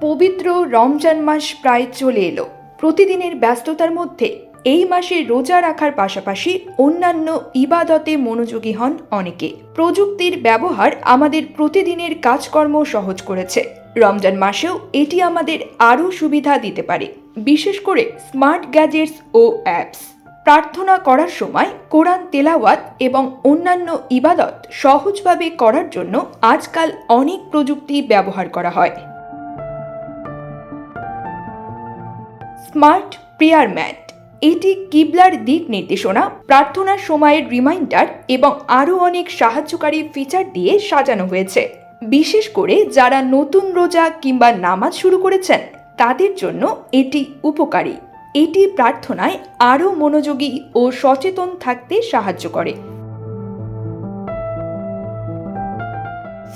পবিত্র রমজান মাস প্রায় চলে এলো। প্রতিদিনের ব্যস্ততার মধ্যে এই মাসে রোজা রাখার পাশাপাশি অন্যান্য ইবাদতে মনোযোগী হন অনেকে। প্রযুক্তির ব্যবহার আমাদের প্রতিদিনের কাজকর্ম সহজ করেছে। রমজান মাসেও এটি আমাদের আরও সুবিধা দিতে পারে, বিশেষ করে স্মার্ট গ্যাজেটস ও অ্যাপস। প্রার্থনা করার সময় কোরআন তেলাওয়াত এবং অন্যান্য ইবাদত সহজভাবে করার জন্য আজকাল অনেক প্রযুক্তি ব্যবহার করা হয়। Smart prayer mat. এটি কিবলার দিক নির্দেশনা, প্রার্থনার সময়ের রিমাইন্ডার এবং আরও অনেক সাহায্যকারী ফিচার দিয়ে সাজানো হয়েছে। বিশেষ করে যারা নতুন রোজা কিংবা নামাজ শুরু করেছেন, তাদের জন্য এটি উপকারী। এটি প্রার্থনায় আরও মনোযোগী ও সচেতন থাকতে সাহায্য করে।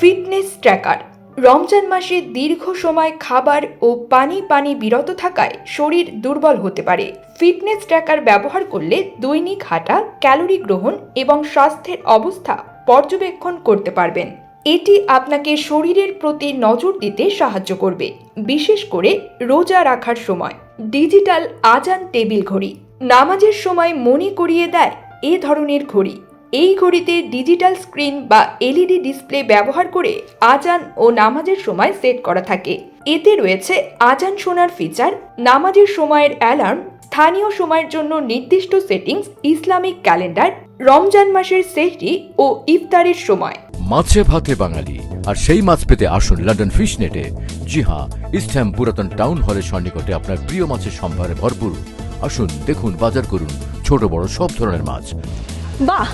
ফিটনেস ট্র্যাকার, রমজান মাসে দীর্ঘ সময় খাবার ও পানি পানি বিরত থাকায় শরীর দুর্বল হতে পারে। ফিটনেস ট্র্যাকার ব্যবহার করলে দৈনিক হাঁটা, ক্যালোরি গ্রহণ এবং স্বাস্থ্যের অবস্থা পর্যবেক্ষণ করতে পারবেন। এটি আপনাকে শরীরের প্রতি নজর দিতে সাহায্য করবে, বিশেষ করে রোজা রাখার সময়। ডিজিটাল আজান টেবিল ঘড়ি। নামাজের সময় মনে করিয়ে দেয়, এ ধরনের ঘড়ি। এই ঘড়িতে ডিজিটাল স্ক্রিন বা এলইডি ডিসপ্লে ব্যবহার করে আজান ও নামাজের সময় সেট করা থাকে। এতে রয়েছে আজান শোনার ফিচার, নামাজের সময়ের অ্যালার্ম, স্থানীয় সময়ের জন্য নির্দিষ্ট সেটিংস, ইসলামিক ক্যালেন্ডার, রমজান মাসের সেহরি ও ইফতারের সময়। মাছে ভাতে বাঙালি। আর সেই মাছ পেতে আসুন লন্ডন ফিশ নেটে জি হ্যাঁ ইস্টহ্যাম পুরাতন টাউন হলের সন্নিকটে আপনার প্রিয় মাছের সম্ভারে ভরপুর। আসুন দেখুন বাজার করুন। ছোট বড় সব ধরনের মাছ। বাহ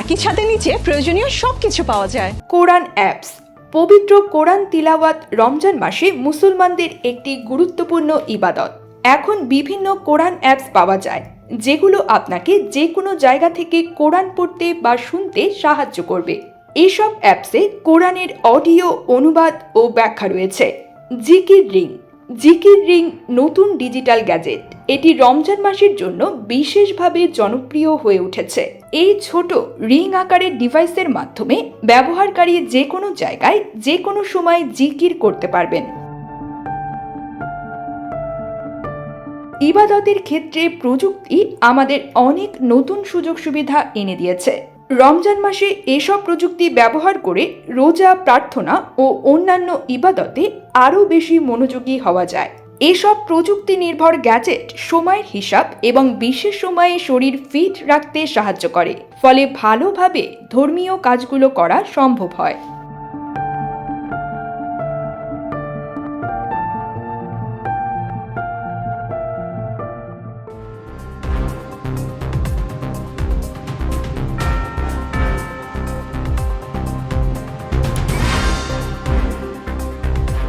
একই ছাদের নিচে প্রয়োজনীয় সবকিছু পাওয়া যায়। কোরআন অ্যাপস। পবিত্র কোরআন তিলাওয়াত রমজান মাসে মুসলমানদের একটি গুরুত্বপূর্ণ ইবাদত। এখন বিভিন্ন কোরআন অ্যাপস পাওয়া যায় যেগুলো আপনাকে যে কোনো জায়গা থেকে কোরআন পড়তে বা শুনতে সাহায্য করবে। এসব অ্যাপসে কোরআনের অডিও অনুবাদ ও ব্যাখ্যা রয়েছে। জিকির রিং। জিকির রিং নতুন ডিজিটাল গ্যাজেট। এটি রমজান মাসের জন্য বিশেষভাবে জনপ্রিয় হয়ে উঠেছে। এই ছোট রিং আকারের ডিভাইসের মাধ্যমে ব্যবহারকারী যে কোনো জায়গায় যে কোনো সময় জিকির করতে পারবেন। ইবাদতের ক্ষেত্রে প্রযুক্তি আমাদের অনেক নতুন সুযোগ সুবিধা এনে দিয়েছে। রমজান মাসে এসব প্রযুক্তি ব্যবহার করে রোজা, প্রার্থনা ও অন্যান্য ইবাদতে আরও বেশি মনোযোগী হওয়া যায়। এসব প্রযুক্তি নির্ভর গ্যাজেট সময়ের হিসাব এবং বিশেষ সময়ে শরীর ফিট রাখতে সাহায্য করে, ফলে ভালোভাবে ধর্মীয় কাজগুলো করা সম্ভব হয়।